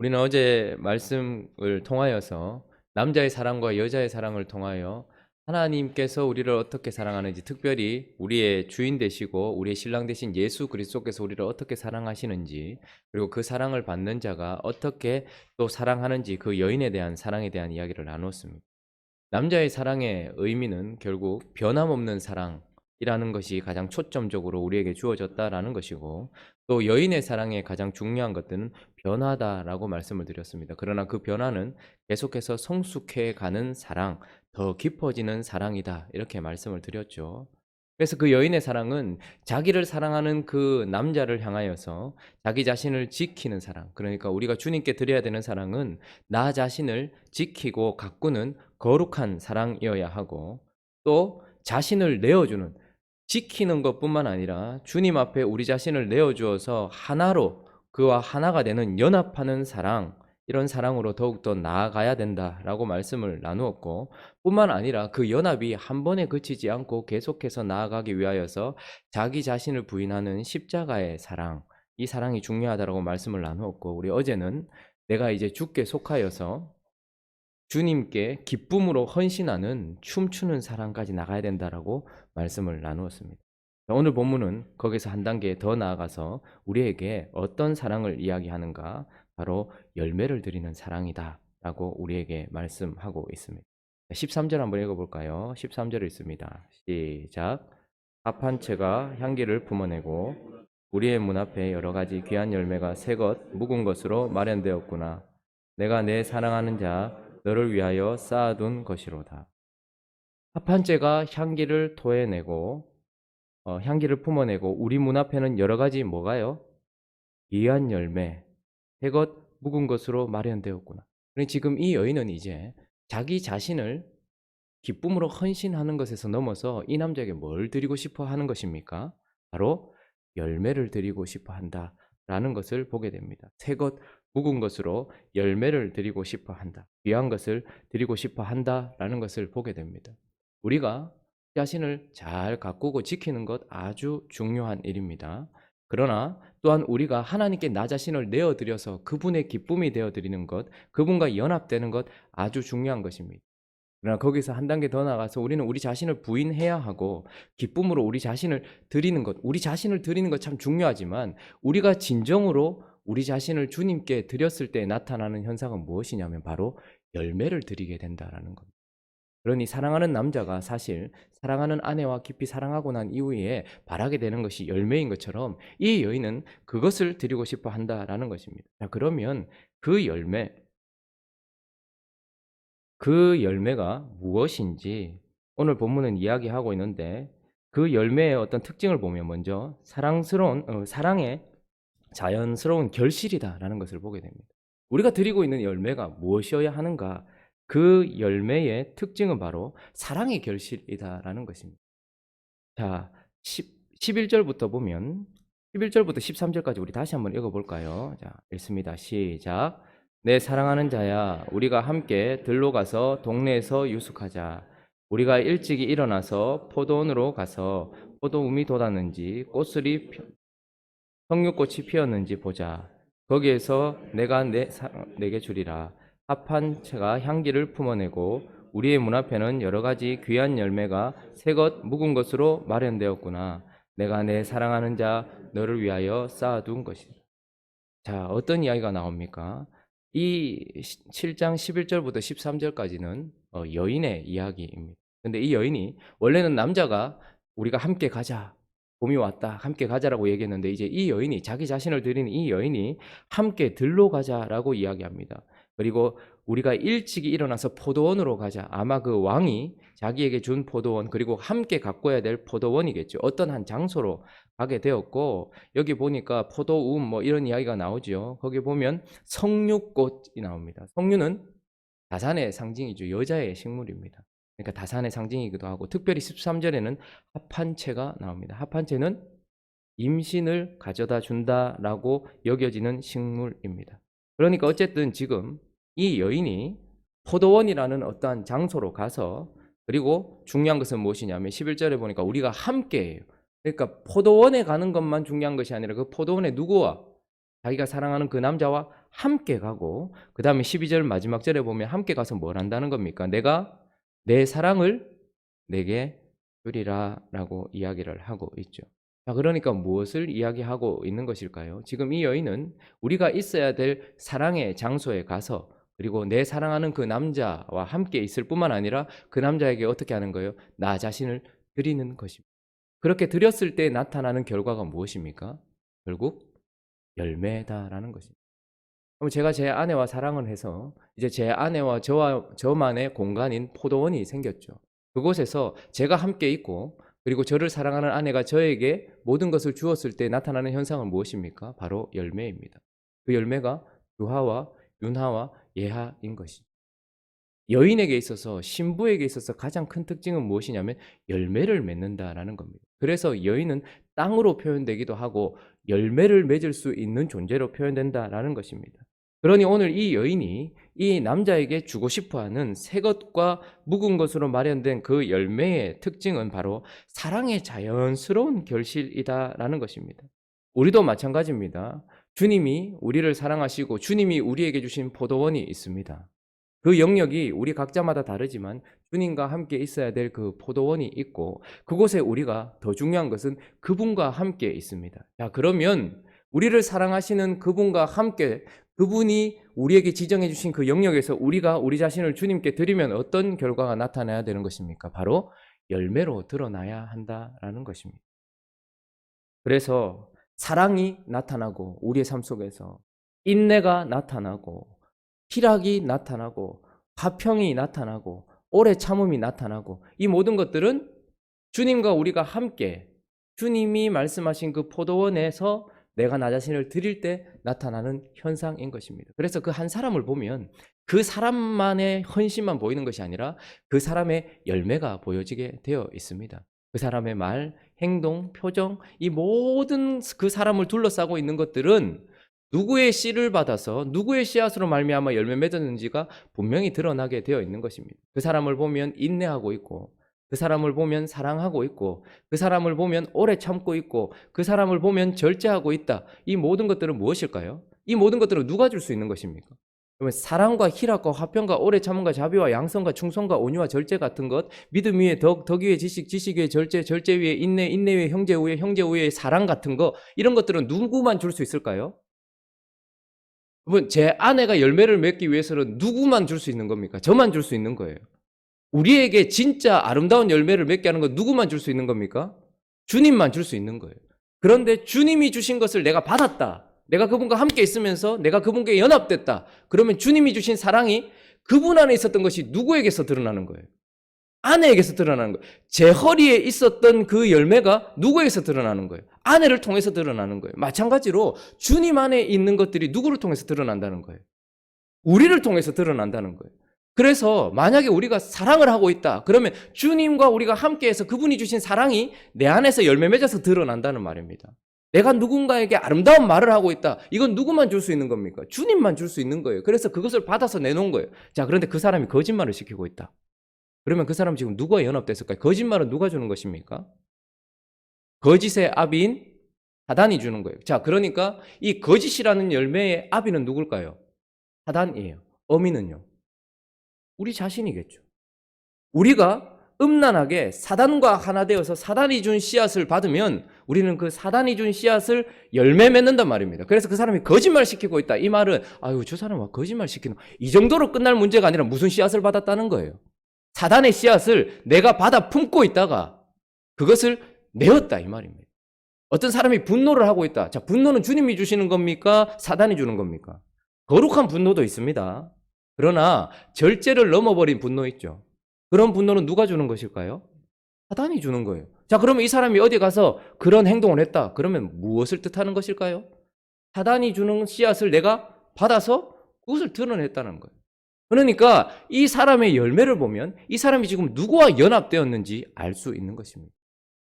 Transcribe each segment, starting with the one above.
우리는 어제 말씀을 통하여서 남자의 사랑과 여자의 사랑을 통하여 하나님께서 우리를 어떻게 사랑하는지 특별히 우리의 주인 되시고 우리의 신랑 되신 예수 그리스도께서 우리를 어떻게 사랑하시는지 그리고 그 사랑을 받는 자가 어떻게 또 사랑하는지 그 여인에 대한 사랑에 대한 이야기를 나누었습니다. 남자의 사랑의 의미는 결국 변함없는 사랑 이라는 것이 가장 초점적으로 우리에게 주어졌다라는 것이고 또 여인의 사랑의 가장 중요한 것들은 변하다라고 말씀을 드렸습니다. 그러나 그 변화는 계속해서 성숙해 가는 사랑, 더 깊어지는 사랑이다. 이렇게 말씀을 드렸죠. 그래서 그 여인의 사랑은 자기를 사랑하는 그 남자를 향하여서 자기 자신을 지키는 사랑. 그러니까 우리가 주님께 드려야 되는 사랑은 나 자신을 지키고 가꾸는 거룩한 사랑이어야 하고 또 자신을 내어주는 지키는 것뿐만 아니라 주님 앞에 우리 자신을 내어주어서 하나로 그와 하나가 되는 연합하는 사랑 이런 사랑으로 더욱더 나아가야 된다라고 말씀을 나누었고 뿐만 아니라 그 연합이 한 번에 그치지 않고 계속해서 나아가기 위하여서 자기 자신을 부인하는 십자가의 사랑 이 사랑이 중요하다라고 말씀을 나누었고 우리 어제는 내가 이제 주께 속하여서 주님께 기쁨으로 헌신하는 춤추는 사랑까지 나가야 된다라고 말씀을 나누었습니다. 오늘 본문은 거기서 한 단계 더 나아가서 우리에게 어떤 사랑을 이야기하는가 바로 열매를 드리는 사랑이다라고 우리에게 말씀하고 있습니다. 13절 한번 읽어볼까요? 13절 있습니다. 시작. 합한 채가 향기를 품어내고 우리의 문 앞에 여러 가지 귀한 열매가 새것 묵은 것으로 마련되었구나. 내가 내 사랑하는 자 너를 위하여 쌓아둔 것이로다. 합한째가 향기를 토해내고 어, 향기를 품어내고 우리 문 앞에는 여러 가지 뭐가요? 귀한 열매, 새것 묵은 것으로 마련되었구나. 그러니 지금 이 여인은 이제 자기 자신을 기쁨으로 헌신하는 것에서 넘어서 이 남자에게 뭘 드리고 싶어 하는 것입니까? 바로 열매를 드리고 싶어 한다라는 것을 보게 됩니다. 새것 묵은 것으로 열매를 드리고 싶어 한다. 귀한 것을 드리고 싶어 한다라는 것을 보게 됩니다. 우리가 자신을 잘 가꾸고 지키는 것 아주 중요한 일입니다. 그러나 또한 우리가 하나님께 나 자신을 내어드려서 그분의 기쁨이 되어드리는 것, 그분과 연합되는 것 아주 중요한 것입니다. 그러나 거기서 한 단계 더 나가서 우리는 우리 자신을 부인해야 하고 기쁨으로 우리 자신을 드리는 것, 우리 자신을 드리는 것 참 중요하지만 우리가 진정으로 우리 자신을 주님께 드렸을 때 나타나는 현상은 무엇이냐면 바로 열매를 드리게 된다라는 겁니다. 그러니 사랑하는 남자가 사실 사랑하는 아내와 깊이 사랑하고 난 이후에 바라게 되는 것이 열매인 것처럼 이 여인은 그것을 드리고 싶어 한다라는 것입니다. 자, 그러면 그 열매, 그 열매가 무엇인지 오늘 본문은 이야기하고 있는데 그 열매의 어떤 특징을 보면 먼저 사랑스러운, 어, 사랑의 자연스러운 결실이다라는 것을 보게 됩니다. 우리가 드리고 있는 열매가 무엇이어야 하는가? 그 열매의 특징은 바로 사랑의 결실이다라는 것입니다. 자, 10, 11절부터 보면 11절부터 13절까지 우리 다시 한번 읽어볼까요? 자, 읽습니다. 시작. 내 사랑하는 자야, 우리가 함께 들로 가서 동네에서 유숙하자. 우리가 일찍이 일어나서 포도원으로 가서 포도움이 돋았는지 꽃술이 성육꽃이 피었는지 보자. 거기에서 내가 내, 사, 내게 주리라. 합한 채가 향기를 품어내고 우리의 문 앞에는 여러 가지 귀한 열매가 새것 묵은 것으로 마련되었구나. 내가 내 사랑하는 자 너를 위하여 쌓아둔 것이다. 자, 어떤 이야기가 나옵니까? 이 7장 11절부터 13절까지는 어, 여인의 이야기입니다. 근데 이 여인이 원래는 남자가 우리가 함께 가자. 봄이 왔다. 함께 가자라고 얘기했는데 이제 이 여인이 자기 자신을 드리는 이 여인이 함께 들로 가자라고 이야기합니다. 그리고 우리가 일찍이 일어나서 포도원으로 가자. 아마 그 왕이 자기에게 준 포도원 그리고 함께 가꿔야 될 포도원이겠죠. 어떤 한 장소로 가게 되었고 여기 보니까 포도움 뭐 이런 이야기가 나오죠. 거기 보면 석류꽃이 나옵니다. 석류는 다산의 상징이죠. 여자의 식물입니다. 그러니까 다산의 상징이기도 하고 특별히 13절에는 합한채가 나옵니다. 합한채는 임신을 가져다 준다라고 여겨지는 식물입니다. 그러니까 어쨌든 지금 이 여인이 포도원이라는 어떠한 장소로 가서 그리고 중요한 것은 무엇이냐면 11절에 보니까 우리가 함께해요. 그러니까 포도원에 가는 것만 중요한 것이 아니라 그 포도원에 누구와 자기가 사랑하는 그 남자와 함께 가고 그 다음에 12절 마지막 절에 보면 함께 가서 뭘 한다는 겁니까? 내가 내 사랑을 내게 주리라 라고 이야기를 하고 있죠. 자, 그러니까 무엇을 이야기하고 있는 것일까요? 지금 이 여인은 우리가 있어야 될 사랑의 장소에 가서 그리고 내 사랑하는 그 남자와 함께 있을 뿐만 아니라 그 남자에게 어떻게 하는 거예요? 나 자신을 드리는 것입니다. 그렇게 드렸을 때 나타나는 결과가 무엇입니까? 결국 열매다라는 것입니다. 그럼 제가 제 아내와 사랑을 해서 이제 제 아내와 저와 저만의 공간인 포도원이 생겼죠. 그곳에서 제가 함께 있고 그리고 저를 사랑하는 아내가 저에게 모든 것을 주었을 때 나타나는 현상은 무엇입니까? 바로 열매입니다. 그 열매가 유하와 윤하와 예하인 것이. 여인에게 있어서 신부에게 있어서 가장 큰 특징은 무엇이냐면 열매를 맺는다라는 겁니다. 그래서 여인은 땅으로 표현되기도 하고 열매를 맺을 수 있는 존재로 표현된다라는 것입니다. 그러니 오늘 이 여인이 이 남자에게 주고 싶어 하는 새 것과 묵은 것으로 마련된 그 열매의 특징은 바로 사랑의 자연스러운 결실이다라는 것입니다. 우리도 마찬가지입니다. 주님이 우리를 사랑하시고 주님이 우리에게 주신 포도원이 있습니다. 그 영역이 우리 각자마다 다르지만 주님과 함께 있어야 될 그 포도원이 있고 그곳에 우리가 더 중요한 것은 그분과 함께 있습니다. 자, 그러면 우리를 사랑하시는 그분과 함께 그분이 우리에게 지정해 주신 그 영역에서 우리가 우리 자신을 주님께 드리면 어떤 결과가 나타나야 되는 것입니까? 바로 열매로 드러나야 한다라는 것입니다. 그래서 사랑이 나타나고 우리의 삶 속에서 인내가 나타나고 희락이 나타나고 화평이 나타나고 오래 참음이 나타나고 이 모든 것들은 주님과 우리가 함께 주님이 말씀하신 그 포도원에서 내가 나 자신을 드릴 때 나타나는 현상인 것입니다. 그래서 그 한 사람을 보면 그 사람만의 헌신만 보이는 것이 아니라 그 사람의 열매가 보여지게 되어 있습니다. 그 사람의 말, 행동, 표정, 이 모든 그 사람을 둘러싸고 있는 것들은 누구의 씨를 받아서 누구의 씨앗으로 말미암아 열매 맺었는지가 분명히 드러나게 되어 있는 것입니다. 그 사람을 보면 인내하고 있고 그 사람을 보면 사랑하고 있고 그 사람을 보면 오래 참고 있고 그 사람을 보면 절제하고 있다. 이 모든 것들은 무엇일까요? 이 모든 것들은 누가 줄 수 있는 것입니까? 그러면 사랑과 희락과 화평과 오래 참음과 자비와 양성과 충성과 온유와 절제 같은 것, 믿음 위에 덕, 덕 위에 지식, 지식 위에 절제, 절제 위에 인내, 인내 위에 형제 위에 형제 위에 사랑 같은 거 이런 것들은 누구만 줄 수 있을까요? 여러분, 제 아내가 열매를 맺기 위해서는 누구만 줄 수 있는 겁니까? 저만 줄 수 있는 거예요. 우리에게 진짜 아름다운 열매를 맺게 하는 건 누구만 줄 수 있는 겁니까? 주님만 줄 수 있는 거예요. 그런데 주님이 주신 것을 내가 받았다. 내가 그분과 함께 있으면서 내가 그분께 연합됐다. 그러면 주님이 주신 사랑이 그분 안에 있었던 것이 누구에게서 드러나는 거예요? 아내에게서 드러나는 거예요. 제 허리에 있었던 그 열매가 누구에게서 드러나는 거예요? 아내를 통해서 드러나는 거예요. 마찬가지로 주님 안에 있는 것들이 누구를 통해서 드러난다는 거예요? 우리를 통해서 드러난다는 거예요. 그래서 만약에 우리가 사랑을 하고 있다. 그러면 주님과 우리가 함께해서 그분이 주신 사랑이 내 안에서 열매 맺어서 드러난다는 말입니다. 내가 누군가에게 아름다운 말을 하고 있다. 이건 누구만 줄 수 있는 겁니까? 주님만 줄 수 있는 거예요. 그래서 그것을 받아서 내놓은 거예요. 자, 그런데 그 사람이 거짓말을 시키고 있다. 그러면 그 사람 지금 누가 연합됐을까요? 거짓말은 누가 주는 것입니까? 거짓의 아비인 사단이 주는 거예요. 자, 그러니까 이 거짓이라는 열매의 아비는 누굴까요? 사단이에요. 어미는요? 우리 자신이겠죠. 우리가 음란하게 사단과 하나 되어서 사단이 준 씨앗을 받으면 우리는 그 사단이 준 씨앗을 열매 맺는단 말입니다. 그래서 그 사람이 거짓말 시키고 있다. 이 말은 아유 저 사람 와 거짓말 시키는 이 정도로 끝날 문제가 아니라 무슨 씨앗을 받았다는 거예요. 사단의 씨앗을 내가 받아 품고 있다가 그것을 내었다 이 말입니다. 어떤 사람이 분노를 하고 있다. 자 분노는 주님이 주시는 겁니까? 사단이 주는 겁니까? 거룩한 분노도 있습니다. 그러나 절제를 넘어버린 분노 있죠. 그런 분노는 누가 주는 것일까요? 사단이 주는 거예요. 자, 그러면 이 사람이 어디 가서 그런 행동을 했다. 그러면 무엇을 뜻하는 것일까요? 사단이 주는 씨앗을 내가 받아서 그것을 드러냈다는 거예요. 그러니까 이 사람의 열매를 보면 이 사람이 지금 누구와 연합되었는지 알 수 있는 것입니다.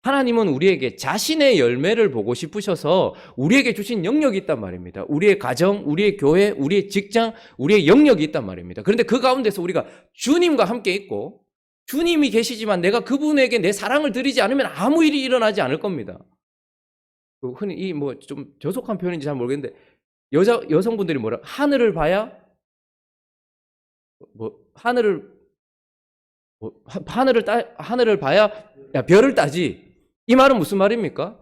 하나님은 우리에게 자신의 열매를 보고 싶으셔서 우리에게 주신 영역이 있단 말입니다. 우리의 가정, 우리의 교회, 우리의 직장, 우리의 영역이 있단 말입니다. 그런데 그 가운데서 우리가 주님과 함께 있고 주님이 계시지만 내가 그분에게 내 사랑을 드리지 않으면 아무 일이 일어나지 않을 겁니다. 그 흔히 이 뭐 좀 저속한 표현인지 잘 모르겠는데 여자 여성분들이 뭐라 하늘을 봐야 뭐 하늘을 뭐, 하- 하늘을 따 하늘을 봐야 야, 별을 따지. 이 말은 무슨 말입니까?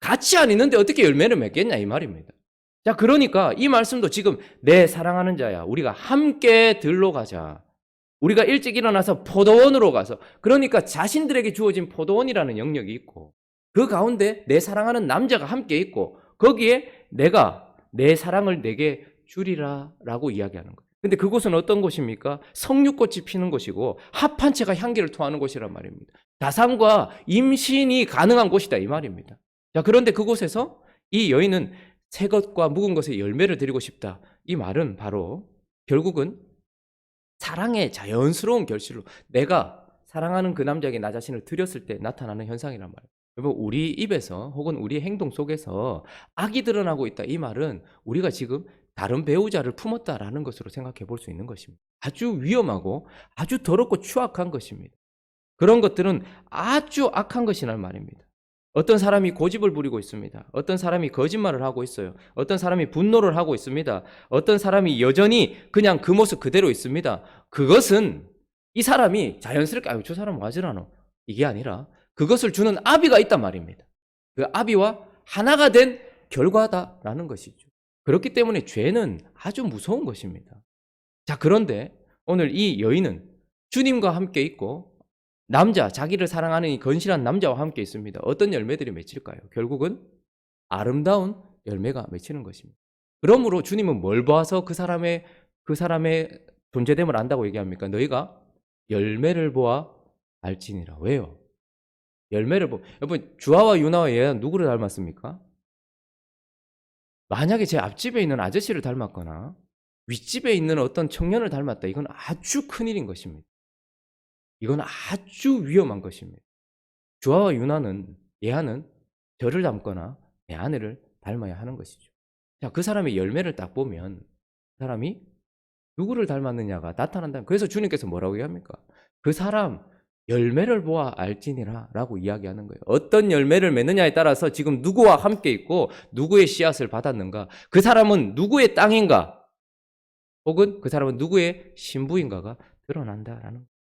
같이 안 있는데 어떻게 열매를 맺겠냐 이 말입니다. 자, 그러니까 이 말씀도 지금 내 사랑하는 자야. 우리가 함께 들러 가자. 우리가 일찍 일어나서 포도원으로 가서 그러니까 자신들에게 주어진 포도원이라는 영역이 있고 그 가운데 내 사랑하는 남자가 함께 있고 거기에 내가 내 사랑을 내게 주리라라고 이야기하는 거예요. 근데 그곳은 어떤 곳입니까? 성육꽃이 피는 곳이고 합한 채가 향기를 토하는 곳이란 말입니다. 다산과 임신이 가능한 곳이다 이 말입니다. 자, 그런데 그곳에서 이 여인은 새 것과 묵은 것에 열매를 드리고 싶다. 이 말은 바로 결국은 사랑의 자연스러운 결실로 내가 사랑하는 그 남자에게 나 자신을 드렸을 때 나타나는 현상이란 말이에요. 여러분, 우리 입에서 혹은 우리 행동 속에서 악이 드러나고 있다. 이 말은 우리가 지금 다른 배우자를 품었다라는 것으로 생각해 볼 수 있는 것입니다. 아주 위험하고 아주 더럽고 추악한 것입니다. 그런 것들은 아주 악한 것이란 말입니다. 어떤 사람이 고집을 부리고 있습니다. 어떤 사람이 거짓말을 하고 있어요. 어떤 사람이 분노를 하고 있습니다. 어떤 사람이 여전히 그냥 그 모습 그대로 있습니다. 그것은 이 사람이 자연스럽게 아유 저 사람 와지라노 이게 아니라 그것을 주는 아비가 있단 말입니다. 그 아비와 하나가 된 결과다라는 것이죠. 그렇기 때문에 죄는 아주 무서운 것입니다. 자, 그런데 오늘 이 여인은 주님과 함께 있고 남자, 자기를 사랑하는 이 건실한 남자와 함께 있습니다. 어떤 열매들이 맺힐까요? 결국은 아름다운 열매가 맺히는 것입니다. 그러므로 주님은 뭘 보아서 그 사람의 그 사람의 존재됨을 안다고 얘기합니까? 너희가 열매를 보아 알지니라. 왜요? 열매를 보. 여러분 주아와 유나와 얘가 누구를 닮았습니까? 만약에 제 앞집에 있는 아저씨를 닮았거나 윗집에 있는 어떤 청년을 닮았다. 이건 아주 큰 일인 것입니다. 이건 아주 위험한 것입니다. 주아와 유나는 예하는 저를 닮거나 내 아내를 닮아야 하는 것이죠. 자, 그 사람의 열매를 딱 보면 그 사람이 누구를 닮았느냐가 나타난다. 그래서 주님께서 뭐라고 얘기합니까? 그 사람 열매를 보아 알지니라 라고 이야기하는 거예요. 어떤 열매를 맺느냐에 따라서 지금 누구와 함께 있고 누구의 씨앗을 받았는가? 그 사람은 누구의 땅인가? 혹은 그 사람은 누구의 신부인가가 드러난다라는 거예요.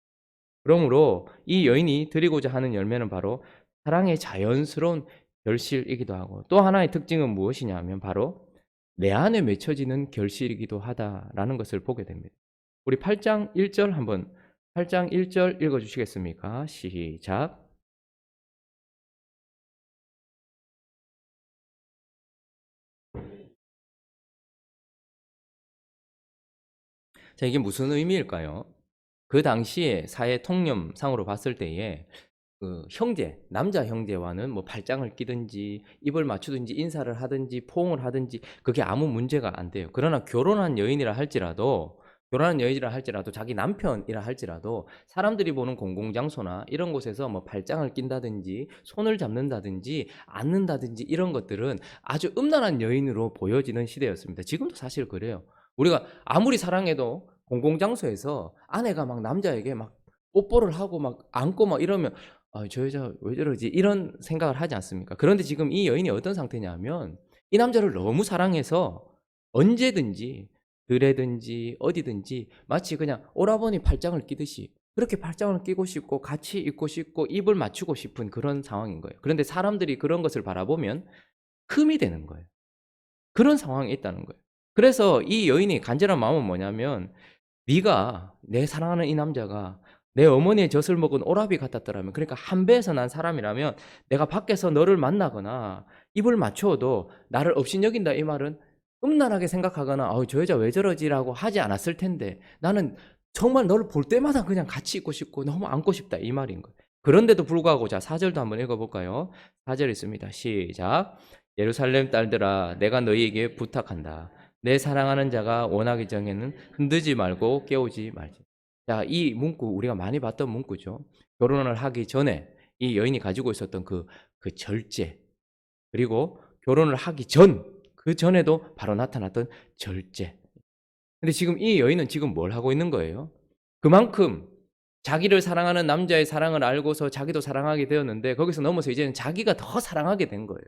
그러므로 이 여인이 드리고자 하는 열매는 바로 사랑의 자연스러운 결실이기도 하고 또 하나의 특징은 무엇이냐 하면 바로 내 안에 맺혀지는 결실이기도 하다라는 것을 보게 됩니다. 우리 8장 1절 한번 8장 1절 읽어 주시겠습니까? 시작. 자, 이게 무슨 의미일까요? 그 당시에 사회 통념상으로 봤을 때에 그 형제, 남자 형제와는 뭐 발장을 끼든지 입을 맞추든지 인사를 하든지 포옹을 하든지 그게 아무 문제가 안 돼요. 그러나 결혼한 여인이라 할지라도 결혼한 여인이라 할지라도 자기 남편이라 할지라도 사람들이 보는 공공장소나 이런 곳에서 뭐 발장을 낀다든지 손을 잡는다든지 앉는다든지 이런 것들은 아주 음란한 여인으로 보여지는 시대였습니다. 지금도 사실 그래요. 우리가 아무리 사랑해도 공공장소에서 아내가 막 남자에게 막 뽀뽀를 하고 막 안고 막 이러면 아, 저 여자 왜 저러지? 이런 생각을 하지 않습니까? 그런데 지금 이 여인이 어떤 상태냐 하면 이 남자를 너무 사랑해서 언제든지 들에든지 어디든지 마치 그냥 오라버니 팔짱을 끼듯이 그렇게 팔짱을 끼고 싶고 같이 있고 싶고 입을 맞추고 싶은 그런 상황인 거예요. 그런데 사람들이 그런 것을 바라보면 흠이 되는 거예요. 그런 상황이 있다는 거예요. 그래서 이 여인이 간절한 마음은 뭐냐면 네가 내 사랑하는 이 남자가 내 어머니의 젖을 먹은 오라비 같았더라면 그러니까 한 배에서 난 사람이라면 내가 밖에서 너를 만나거나 입을 맞춰도 나를 업신여긴다 이 말은 음란하게 생각하거나 아우 저 여자 왜 저러지라고 하지 않았을 텐데 나는 정말 너를 볼 때마다 그냥 같이 있고 싶고 너무 안고 싶다 이 말인 거예요. 그런데도 불구하고 자 4절도 한번 읽어볼까요? 4절 있습니다. 시작 예루살렘 딸들아 내가 너희에게 부탁한다. 내 사랑하는 자가 원하기 전에는 흔들지 말고 깨우지 말지. 자, 이 문구 우리가 많이 봤던 문구죠. 결혼을 하기 전에 이 여인이 가지고 있었던 그, 그 절제 그리고 결혼을 하기 전, 그 전에도 바로 나타났던 절제. 근데 지금 이 여인은 지금 뭘 하고 있는 거예요? 그만큼 자기를 사랑하는 남자의 사랑을 알고서 자기도 사랑하게 되었는데 거기서 넘어서 이제는 자기가 더 사랑하게 된 거예요.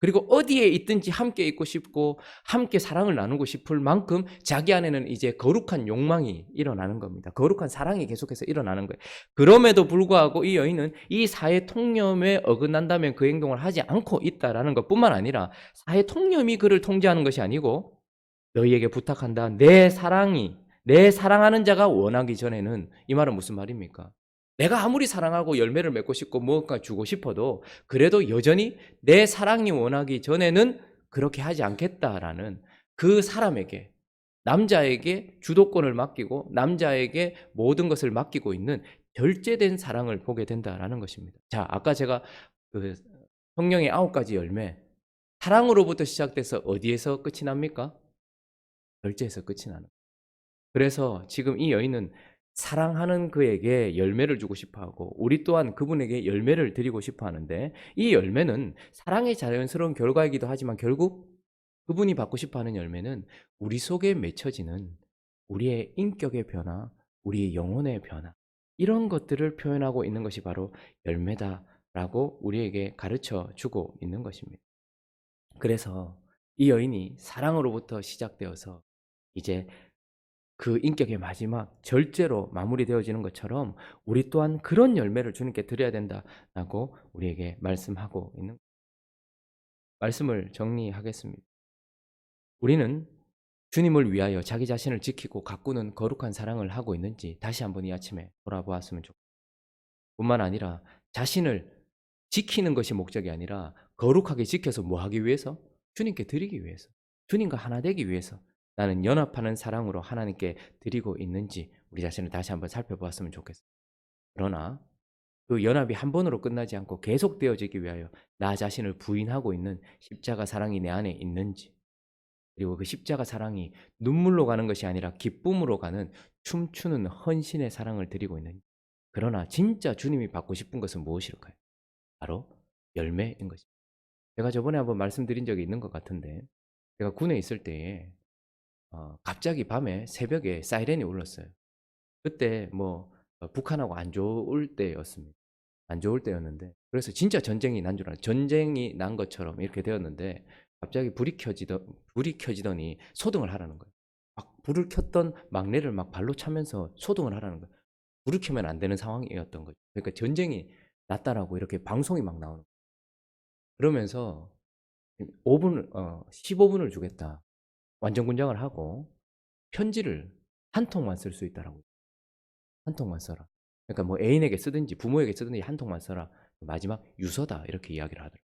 그리고 어디에 있든지 함께 있고 싶고 함께 사랑을 나누고 싶을 만큼 자기 안에는 이제 거룩한 욕망이 일어나는 겁니다. 거룩한 사랑이 계속해서 일어나는 거예요. 그럼에도 불구하고 이 여인은 이 사회 통념에 어긋난다면 그 행동을 하지 않고 있다라는 것뿐만 아니라 사회 통념이 그를 통제하는 것이 아니고 너희에게 부탁한다. 내 사랑이 내 사랑하는 자가 원하기 전에는 이 말은 무슨 말입니까? 내가 아무리 사랑하고 열매를 맺고 싶고 무엇가 주고 싶어도 그래도 여전히 내 사랑이 원하기 전에는 그렇게 하지 않겠다라는 그 사람에게 남자에게 주도권을 맡기고 남자에게 모든 것을 맡기고 있는 결제된 사랑을 보게 된다라는 것입니다. 자, 아까 제가 그 성령의 아홉 가지 열매 사랑으로부터 시작돼서 어디에서 끝이 납니까? 결제에서 끝이 나는. 그래서 지금 이 여인은 사랑하는 그에게 열매를 주고 싶어 하고 우리 또한 그분에게 열매를 드리고 싶어 하는데 이 열매는 사랑의 자연스러운 결과이기도 하지만 결국 그분이 받고 싶어 하는 열매는 우리 속에 맺혀지는 우리의 인격의 변화, 우리의 영혼의 변화 이런 것들을 표현하고 있는 것이 바로 열매다라고 우리에게 가르쳐 주고 있는 것입니다. 그래서 이 여인이 사랑으로부터 시작되어서 이제 그 인격의 마지막 절제로 마무리되어지는 것처럼 우리 또한 그런 열매를 주님께 드려야 된다라고 우리에게 말씀하고 있는. 말씀을 정리하겠습니다. 우리는 주님을 위하여 자기 자신을 지키고 가꾸는 거룩한 사랑을 하고 있는지 다시 한번 이 아침에 돌아보았으면 좋겠습니다. 뿐만 아니라 자신을 지키는 것이 목적이 아니라 거룩하게 지켜서 뭐 하기 위해서? 주님께 드리기 위해서. 주님과 하나 되기 위해서. 나는 연합하는 사랑으로 하나님께 드리고 있는지 우리 자신을 다시 한번 살펴보았으면 좋겠습니다. 그러나 그 연합이 한 번으로 끝나지 않고 계속되어지기 위하여 나 자신을 부인하고 있는 십자가 사랑이 내 안에 있는지 그리고 그 십자가 사랑이 눈물로 가는 것이 아니라 기쁨으로 가는 춤추는 헌신의 사랑을 드리고 있는지 그러나 진짜 주님이 받고 싶은 것은 무엇일까요? 바로 열매인 것입니다. 제가 저번에 한번 말씀드린 적이 있는 것 같은데 제가 군에 있을 때에 어, 갑자기 밤에 새벽에 사이렌이 울렸어요. 그때 뭐 어, 북한하고 안 좋을 때였습니다. 안 좋을 때였는데 그래서 진짜 전쟁이 난 줄 알았어요. 전쟁이 난 것처럼 이렇게 되었는데 갑자기 불이 켜지더 불이 켜지더니 소등을 하라는 거예요. 막 불을 켰던 막내를 막 발로 차면서 소등을 하라는 거예요. 불을 켜면 안 되는 상황이었던 거죠. 그러니까 전쟁이 났다라고 이렇게 방송이 막 나오는 거예요. 그러면서 5분 어 15분을 주겠다. 완전 군장을 하고 편지를 한 통만 쓸 수 있다라고. 한 통만 써라. 그러니까 뭐 애인에게 쓰든지 부모에게 쓰든지 한 통만 써라. 마지막 유서다 이렇게 이야기를 하더라고요.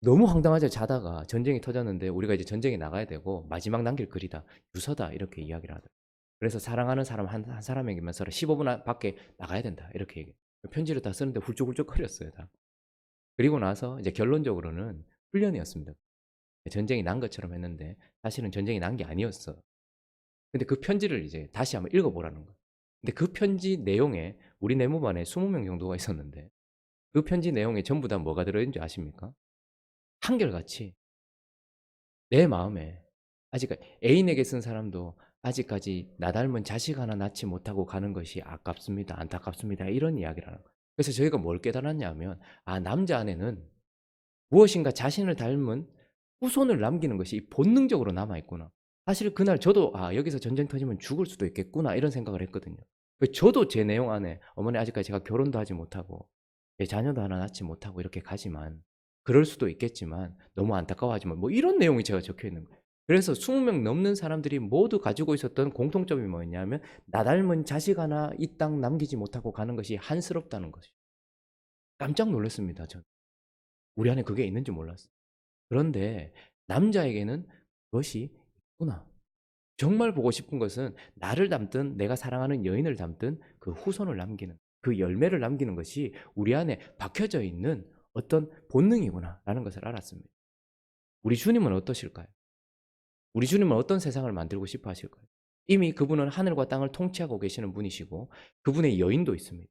너무 황당하죠. 자다가 전쟁이 터졌는데 우리가 이제 전쟁에 나가야 되고 마지막 남길 글이다. 유서다 이렇게 이야기를 하더라고요. 그래서 사랑하는 사람 한, 한 사람에게만 써라. 15분 밖에 나가야 된다. 이렇게 얘기해요. 편지를 다 쓰는데 훌쩍훌쩍 거렸어요. 다. 그리고 나서 이제 결론적으로는 훈련이었습니다. 전쟁이 난 것처럼 했는데 사실은 전쟁이 난 게 아니었어. 근데 그 편지를 이제 다시 한번 읽어보라는 거예요. 근데 그 편지 내용에 우리 내무반에 20명 정도가 있었는데 그 편지 내용에 전부 다 뭐가 들어있는지 아십니까? 한결같이 내 마음에 아직 애인에게 쓴 사람도 아직까지 나 닮은 자식 하나 낳지 못하고 가는 것이 아깝습니다. 안타깝습니다. 이런 이야기를 하는 거예요. 그래서 저희가 뭘 깨달았냐면 아 남자 안에는 무엇인가 자신을 닮은 후손을 남기는 것이 본능적으로 남아 있구나. 사실 그날 저도 아 여기서 전쟁 터지면 죽을 수도 있겠구나 이런 생각을 했거든요. 저도 제 내용 안에 어머니 아직까지 제가 결혼도 하지 못하고 제 자녀도 하나 낳지 못하고 이렇게 가지만 그럴 수도 있겠지만 너무 안타까워하지만 뭐 이런 내용이 제가 적혀 있는 거예요. 그래서 20명 넘는 사람들이 모두 가지고 있었던 공통점이 뭐였냐면 나 닮은 자식 하나 이 땅 남기지 못하고 가는 것이 한스럽다는 것이. 깜짝 놀랐습니다. 전. 우리 안에 그게 있는지 몰랐어요. 그런데 남자에게는 그것이 있구나. 정말 보고 싶은 것은 나를 담든 내가 사랑하는 여인을 담든 그 후손을 남기는 그 열매를 남기는 것이 우리 안에 박혀져 있는 어떤 본능이구나라는 것을 알았습니다. 우리 주님은 어떠실까요? 우리 주님은 어떤 세상을 만들고 싶어 하실까요? 이미 그분은 하늘과 땅을 통치하고 계시는 분이시고 그분의 여인도 있습니다.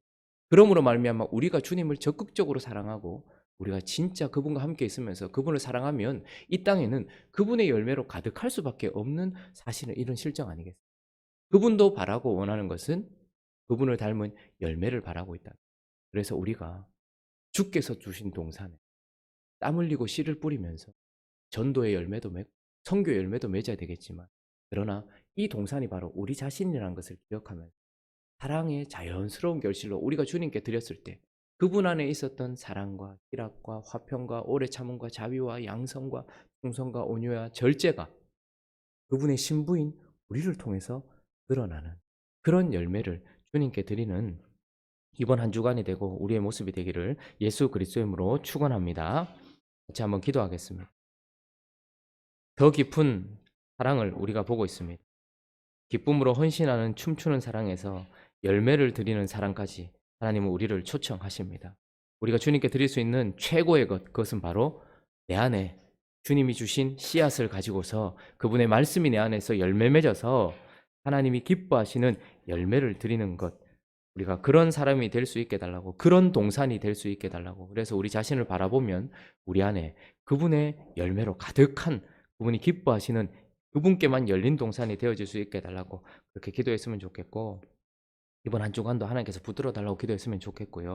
그러므로 말미암아 우리가 주님을 적극적으로 사랑하고 우리가 진짜 그분과 함께 있으면서 그분을 사랑하면 이 땅에는 그분의 열매로 가득할 수밖에 없는 사실은 이런 실정 아니겠어요? 그분도 바라고 원하는 것은 그분을 닮은 열매를 바라고 있다. 그래서 우리가 주께서 주신 동산에 땀 흘리고 씨를 뿌리면서 전도의 열매도 맺고 선교의 열매도 맺어야 되겠지만 그러나 이 동산이 바로 우리 자신이라는 것을 기억하면 사랑의 자연스러운 결실로 우리가 주님께 드렸을 때 그분 안에 있었던 사랑과 희락과 화평과 오래 참음과 자비와 양성과 충성과 온유와 절제가 그분의 신부인 우리를 통해서 드러나는 그런 열매를 주님께 드리는 이번 한 주간이 되고 우리의 모습이 되기를 예수 그리스도의 이름으로 축원합니다. 같이 한번 기도하겠습니다. 더 깊은 사랑을 우리가 보고 있습니다. 기쁨으로 헌신하는 춤추는 사랑에서 열매를 드리는 사랑까지 하나님은 우리를 초청하십니다. 우리가 주님께 드릴 수 있는 최고의 것, 그것은 바로 내 안에 주님이 주신 씨앗을 가지고서 그분의 말씀이 내 안에서 열매 맺어서 하나님이 기뻐하시는 열매를 드리는 것. 우리가 그런 사람이 될 수 있게 달라고, 그런 동산이 될 수 있게 달라고. 그래서 우리 자신을 바라보면 우리 안에 그분의 열매로 가득한 그분이 기뻐하시는 그분께만 열린 동산이 되어질 수 있게 달라고 그렇게 기도했으면 좋겠고 이번 한 주간도 하나님께서 붙들어 달라고 기도했으면 좋겠고요.